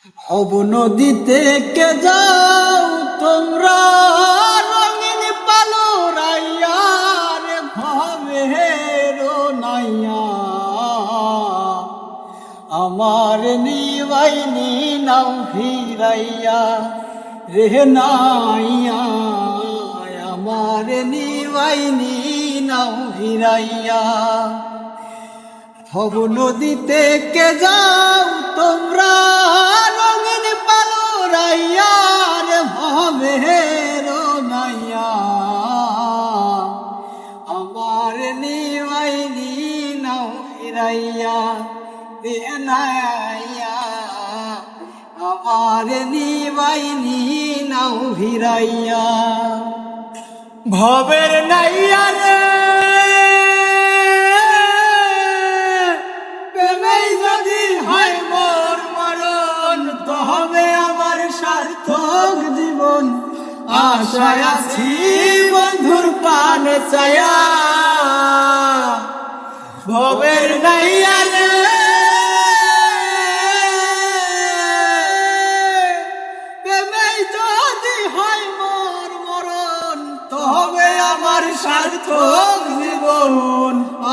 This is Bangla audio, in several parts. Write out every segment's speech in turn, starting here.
হব নদীতে কে যাও তোমরা? রঙিন পালো রাইয়ার ভাবে হেরো নাইয়া। আমার নিবাইনি নাও ফিরাইয়া। রে নাইয়া, আমার নিবাইনি নাও ফিরাইয়া। হব নদীতে কে যাও তোমরা? রঙিন পালো রাইয়ার ভাবে হেরো নাইয়া আমার নিবাইনি নাও ফিরাইয়া দে নাইয়া। নাও ভবের নাইয়া রে আশায় আছি, বন্ধুর পান চায়া ভবের নাইয়া রে যদি হয় মোর মরণ, তবে আমার সার্থক জীবন।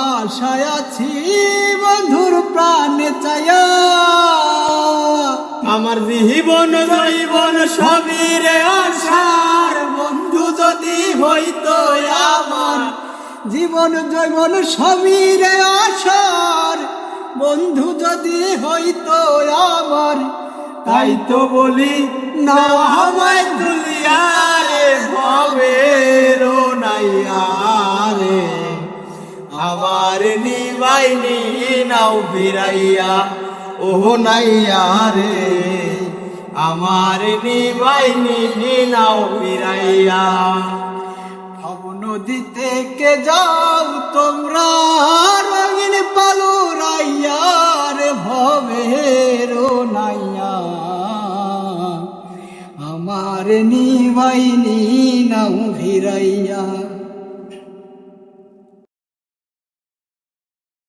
আশায় আছি, বন্ধুর প্রাণে চায়া আমার জীবন জীবন সবই রে আশার বন্ধু যদি হইত আমার, জীবন, জৈবন সবই রে আশার বন্ধু যদি হইত আমার, তাই তো বলি, না আমায় ভবে রো নাইয়ারে আমার নিবাইনি নাও ফিরাইয়া। ও নাইয়ারে আমার নিবাইনি নাও ফিরাইয়া। ভব নদীতে কে যাও তোমরা, রঙিন পালু রাইয়ার ভবেরো নাইয়া। আমার নিবাইনি নাও ভিরাইয়া